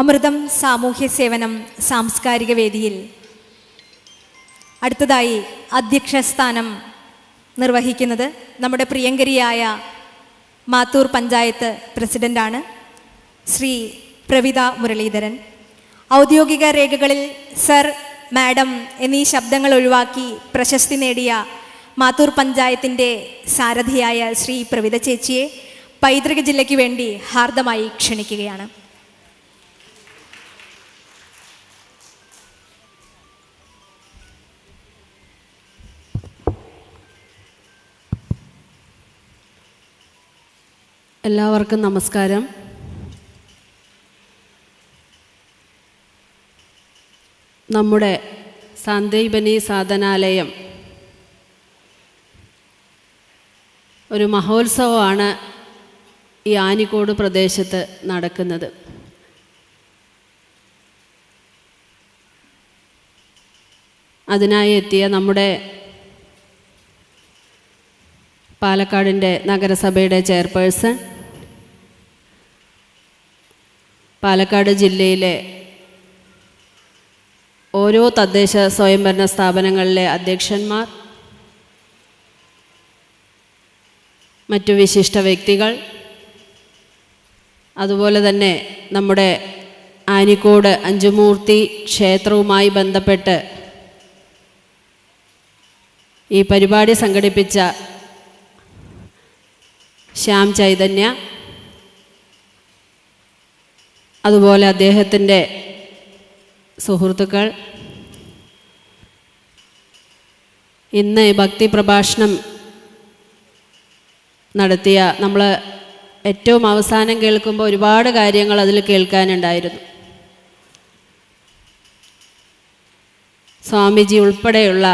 അമൃതം സാമൂഹ്യ സേവനം സാംസ്കാരിക വേദിയിൽ. അടുത്തതായി അധ്യക്ഷ സ്ഥാനം നിർവഹിക്കുന്നത് നമ്മുടെ പ്രിയങ്കരിയായ മാത്തൂർ പഞ്ചായത്ത് പ്രസിഡന്റാണ് ശ്രീ പ്രവിത മുരളീധരൻ. ഔദ്യോഗിക രേഖകളിൽ സർ മാഡം എന്നീ ശബ്ദങ്ങൾ ഒഴിവാക്കി പ്രശസ്തി നേടിയ മാത്തൂർ പഞ്ചായത്തിന്റെ സാരഥിയായ ശ്രീ പ്രവിത ചേച്ചിയെ പൈതൃക ജില്ലയ്ക്ക് വേണ്ടി ഹാർദമായി ക്ഷണിക്കുകയാണ്. എല്ലാവർക്കും നമസ്കാരം. നമ്മുടെ സാന്ദീപനി സാധനാലയം ഒരു മഹോത്സവമാണ് ഈ ആനിക്കോട് പ്രദേശത്ത് നടക്കുന്നത്. അതിനായി എത്തിയ നമ്മുടെ പാലക്കാടിന്റെ നഗരസഭയുടെ ചെയർപേഴ്സൺ പാലക്കാട് ജില്ലയിലെ ഓരോ തദ്ദേശ സ്വയംഭരണ സ്ഥാപനങ്ങളിലെ അധ്യക്ഷന്മാർ മറ്റു വിശിഷ്ട വ്യക്തികൾ അതുപോലെ തന്നെ നമ്മുടെ ആനിക്കോട് അഞ്ചുമൂർത്തി ക്ഷേത്രവുമായി ബന്ധപ്പെട്ട് ഈ പരിപാടി സംഘടിപ്പിച്ച ശ്യാം ചൈതന്യ അതുപോലെ അദ്ദേഹത്തിന്റെ സുഹൃത്തുക്കൾ. ഇന്ന് ഭക്തി പ്രഭാഷണം നടത്തിയ നമ്മൾ ഏറ്റവും അവസാനം കേൾക്കുമ്പോൾ ഒരുപാട് കാര്യങ്ങൾ അതിൽ കേൾക്കാനുണ്ടായിരുന്നു. സ്വാമിജി ഉൾപ്പെടെയുള്ള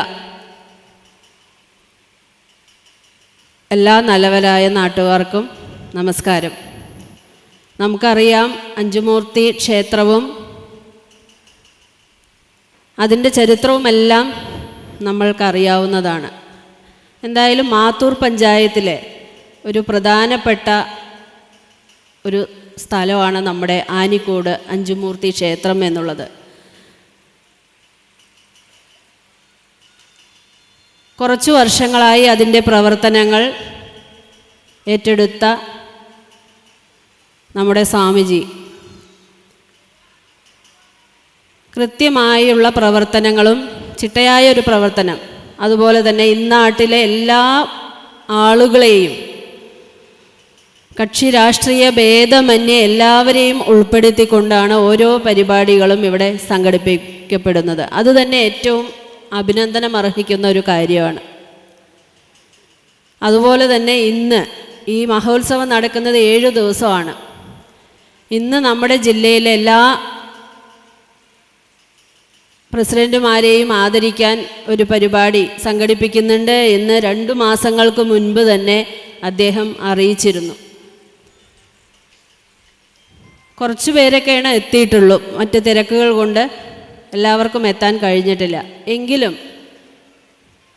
എല്ലാ നല്ലവരായ നാട്ടുകാർക്കും നമസ്കാരം. നമുക്കറിയാം അഞ്ചുമൂർത്തി ക്ഷേത്രവും. അതിന്റെ ചരിത്രവുമെല്ലാം നമ്മൾക്കറിയാവുന്നതാണ്. എന്തായാലും മാത്തൂർ പഞ്ചായത്തിലെ ഒരു പ്രധാനപ്പെട്ട ഒരു സ്ഥലമാണ് നമ്മുടെ ആനിക്കോട് അഞ്ചുമൂർത്തി ക്ഷേത്രം എന്നുള്ളത്. കുറച്ചു വർഷങ്ങളായി അതിന്റെ പ്രവർത്തനങ്ങൾ ഏറ്റെടുത്ത നമ്മുടെ സ്വാമിജി. കൃത്യമായുള്ള പ്രവർത്തനങ്ങളും ചിട്ടയായ ഒരു പ്രവർത്തനം. അതുപോലെ തന്നെ ഇന്നാട്ടിലെ എല്ലാ ആളുകളെയും കക്ഷി രാഷ്ട്രീയ ഭേദമന്യേ എല്ലാവരെയും ഉൾപ്പെടുത്തിക്കൊണ്ടാണ് ഓരോ പരിപാടികളും ഇവിടെ സംഘടിപ്പിക്കപ്പെടുന്നത്. അതുതന്നെ ഏറ്റവും അഭിനന്ദനം അർഹിക്കുന്ന ഒരു കാര്യമാണ്. അതുപോലെ തന്നെ ഇന്ന് ഈ മഹോത്സവം നടക്കുന്നത് ഏഴ് ദിവസമാണ്. ഇന്ന് നമ്മുടെ ജില്ലയിലെ എല്ലാ പ്രസിഡന്റുമാരെയും ആദരിക്കാൻ ഒരു പരിപാടി സംഘടിപ്പിക്കുന്നുണ്ട് എന്ന് രണ്ടു മാസങ്ങൾക്ക് മുൻപ് തന്നെ അദ്ദേഹം അറിയിച്ചിരുന്നു. കുറച്ച് പേരൊക്കെയാണ് എത്തിയിട്ടുള്ളൂ. മറ്റ് തിരക്കുകൾ കൊണ്ട് എല്ലാവർക്കും എത്താൻ കഴിഞ്ഞിട്ടില്ല. എങ്കിലും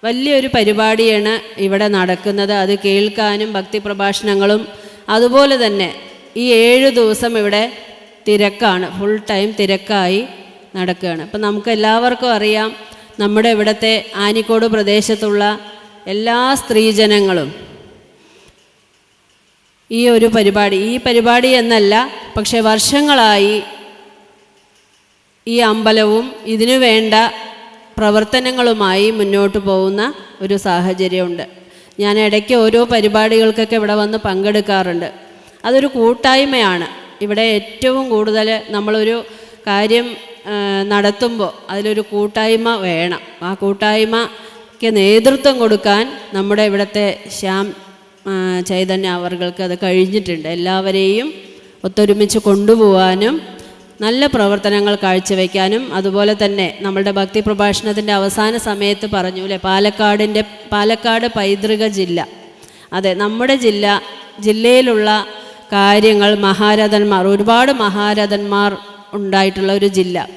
വലിയൊരു പരിപാടിയാണ് ഇവിടെ നടക്കുന്നത്. അത് കേൾക്കാനും ഭക്തി പ്രഭാഷണങ്ങളും അതുപോലെ തന്നെ ഈ ഏഴ് ദിവസം ഇവിടെ തിരക്കാണ്. ഫുൾ ടൈം തിരക്കായി നടക്കുകയാണ്. അപ്പം നമുക്ക് എല്ലാവർക്കും അറിയാം നമ്മുടെ ഇവിടുത്തെ ആനിക്കോട് പ്രദേശത്തുള്ള എല്ലാ സ്ത്രീജനങ്ങളും ഈ ഒരു പരിപാടി ഈ പരിപാടി എന്നല്ല പക്ഷെ വർഷങ്ങളായി ഈ അമ്പലവും ഇതിനു വേണ്ട പ്രവർത്തനങ്ങളുമായി മുന്നോട്ട് പോകുന്ന ഒരു സാഹചര്യമുണ്ട്. ഞാൻ ഇടയ്ക്ക് ഓരോ പരിപാടികൾക്കൊക്കെ ഇവിടെ വന്ന് പങ്കെടുക്കാറുണ്ട്. അതൊരു കൂട്ടായ്മയാണ്. ഇവിടെ ഏറ്റവും കൂടുതൽ നമ്മളൊരു കാര്യം നടത്തുമ്പോൾ അതിലൊരു കൂട്ടായ്മ വേണം. ആ കൂട്ടായ്മയ്ക്ക് നേതൃത്വം കൊടുക്കാൻ നമ്മുടെ ഇവിടുത്തെ ശ്യാം ചൈതന്യ അവർക്ക് അത് കഴിഞ്ഞിട്ടുണ്ട്. എല്ലാവരെയും ഒത്തൊരുമിച്ച് കൊണ്ടുപോകാനും നല്ല പ്രവർത്തനങ്ങൾ കാഴ്ചവെക്കാനും അതുപോലെ തന്നെ നമ്മളുടെ ഭക്തി പ്രഭാഷണത്തിന്റെ അവസാന സമയത്ത് പറഞ്ഞു അല്ലേ പാലക്കാടിന്റെ പാലക്കാട് പൈതൃക ജില്ല. അതെ നമ്മുടെ ജില്ല ജില്ലയിലുള്ള കാര്യങ്ങൾ മഹാരഥന്മാർ ഒരുപാട് മഹാരഥന്മാർ ഉണ്ടായിട്ടുള്ള ഒരു ജില്ല.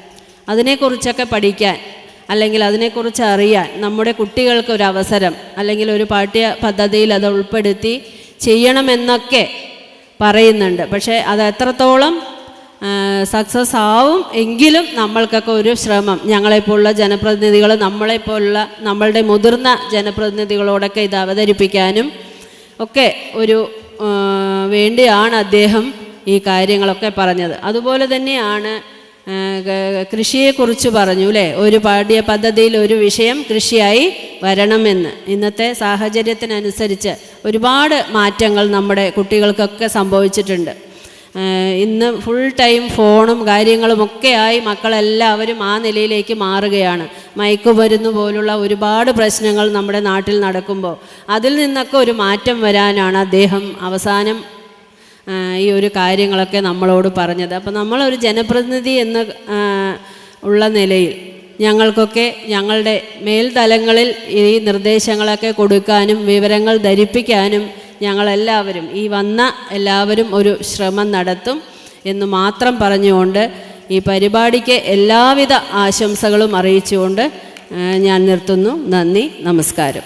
അതിനെക്കുറിച്ചൊക്കെ പഠിക്കാൻ അല്ലെങ്കിൽ അതിനെക്കുറിച്ച് അറിയാൻ നമ്മുടെ കുട്ടികൾക്ക് ഒരു അവസരം അല്ലെങ്കിൽ ഒരു പാഠ്യ പദ്ധതിയിൽ അത് ഉൾപ്പെടുത്തി ചെയ്യണമെന്നൊക്കെ പറയുന്നുണ്ട്. പക്ഷേ അത് എത്രത്തോളം സക്സസ് ആവും എങ്കിലും നമ്മൾക്കൊക്കെ ഒരു ശ്രമം. ഞങ്ങളെപ്പോലുള്ള ജനപ്രതിനിധികൾ നമ്മളെപ്പോലുള്ള നമ്മളുടെ മുതിർന്ന ജനപ്രതിനിധികളോടൊക്കെ ഇത് അവതരിപ്പിക്കാനും ഒക്കെ ഒരു വേണ്ടിയാണ് അദ്ദേഹം ഈ കാര്യങ്ങളൊക്കെ പറഞ്ഞത്. അതുപോലെ തന്നെയാണ് കൃഷിയെക്കുറിച്ച് പറഞ്ഞു അല്ലേ ഒരു പാഠ്യ പദ്ധതിയിൽ ഒരു വിഷയം കൃഷിയായി വരണമെന്ന്. ഇന്നത്തെ സാഹചര്യത്തിനനുസരിച്ച് ഒരുപാട് മാറ്റങ്ങൾ നമ്മുടെ കുട്ടികൾക്കൊക്കെ സംഭവിച്ചിട്ടുണ്ട്. ഇന്ന് ഫുൾ ടൈം ഫോണും കാര്യങ്ങളുമൊക്കെയായി മക്കളെല്ലാവരും ആ നിലയിലേക്ക് മാറുകയാണ്. മയക്കുമരുന്ന് പോലുള്ള ഒരുപാട് പ്രശ്നങ്ങൾ നമ്മുടെ നാട്ടിൽ നടക്കുമ്പോൾ അതിൽ നിന്നൊക്കെ ഒരു മാറ്റം വരാനാണ് അദ്ദേഹം അവസാനം ഈ ഒരു കാര്യങ്ങളൊക്കെ നമ്മളോട് പറഞ്ഞത്. അപ്പോൾ നമ്മളൊരു ജനപ്രതിനിധി എന്ന് ഉള്ള നിലയിൽ ഞങ്ങൾക്കൊക്കെ ഞങ്ങളുടെ മേൽതലങ്ങളിൽ ഈ നിർദ്ദേശങ്ങളൊക്കെ കൊടുക്കാനും വിവരങ്ങൾ ധരിപ്പിക്കാനും ഞങ്ങളെല്ലാവരും ഈ വന്ന എല്ലാവരും ഒരു ശ്രമം നടത്തും എന്ന് മാത്രം പറഞ്ഞുകൊണ്ട് ഈ പരിപാടിക്ക് എല്ലാവിധ ആശംസകളും അറിയിച്ചുകൊണ്ട് ഞാൻ നിർത്തുന്നു. നന്ദി നമസ്കാരം.